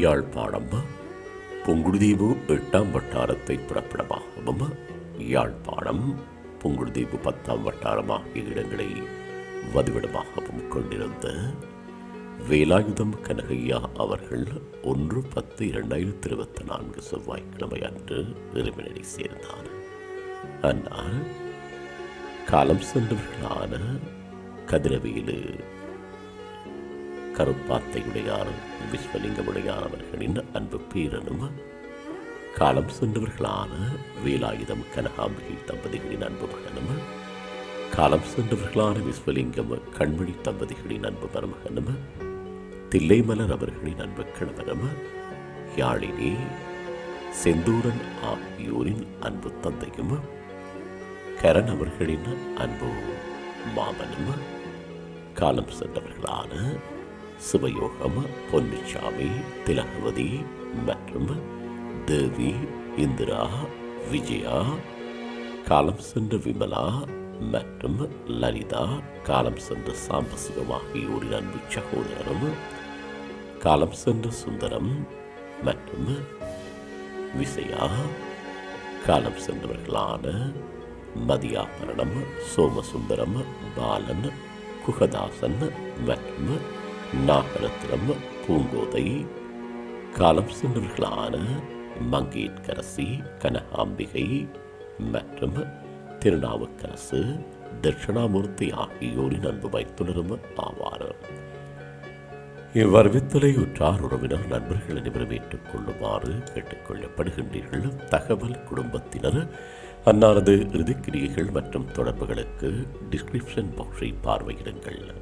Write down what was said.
யாழ்ப்பாணம் புங்குடுதீவு எட்டாம் வட்டாரத்தை பிறப்பிடமாகவும் யாழ்ப்பாணம் புங்குடுதீவு பத்தாம் வட்டாரம். ஆகிய இடங்களை வதிவிடமாகவும் கொண்டிருந்த வேலாயுதம் கனகையா அவர்கள் ஒன்று பத்து இரண்டாயிரத்தி இருபத்தி நான்கு செவ்வாய்க்கிழமை அன்று விரும்பினரை சேர்ந்தார். ஆனால் காலம் சென்றவர்களான கதிரவேலு கருப்பாத்தையுடையார் விஸ்வலிங்கமுடையார் அவர்களின் அன்பு பேரனும் காலம் சென்றவர்களான வேலாயுதம் கனகாம்பிகை தம்பதிகளின் அன்பு மகனும் காலம் சென்றவர்களான விஸ்வலிங்கம் கண்மணி தம்பதிகளின் அன்பு மருமகனும் தில்லைமலர் அவர்களின் அன்பு கணவனும் யாழினி செந்தூரன் ஆகியோரின் அன்பு தந்தையும் கரண் அவர்களின் அன்பு மாமனும் காலம் சென்றவர்களான சிவயோகம் பொன்னிச்சாமி திலகவதி மற்றும் தேவி இந்திரா விஜயா காலம் சென்ற விமலா மற்றும் லலிதா காலம் சென்ற சாம்பசிவம் ஆகியோரின் அன்பு சகோதரரும் காலம் சென்ற சுந்தரம் மற்றும் விசையா காலம் சென்றவர்களான மதியாபரணம் சோமசுந்தரம் பாலன் குகதாசன் மற்றும் நாகரத்னம் பூங்கோதை காலம் சென்றவர்களான மங்கேட்கரசி கனகாம்பிகை மற்றும் திருநாவுக்கரசு தட்சிணாமூர்த்தி ஆகியோரின் அன்பு வைத்துணரும் ஆவார். இவ்வறிவித்தலை உற்றார் உறவினர் நண்பர்கள் அனைவரும் ஏற்றுக்கொள்ளுமாறு கேட்டுக்கொள்ளப்படுகின்றீர்கள் தகவல் குடும்பத்தினர் அன்னாரது இறுதிக்கிரியைகள் மற்றும் தொடர்புகளுக்கு டிஸ்கிரிப்ஷன் பாக்ஸை பார்வையிடுங்கள்.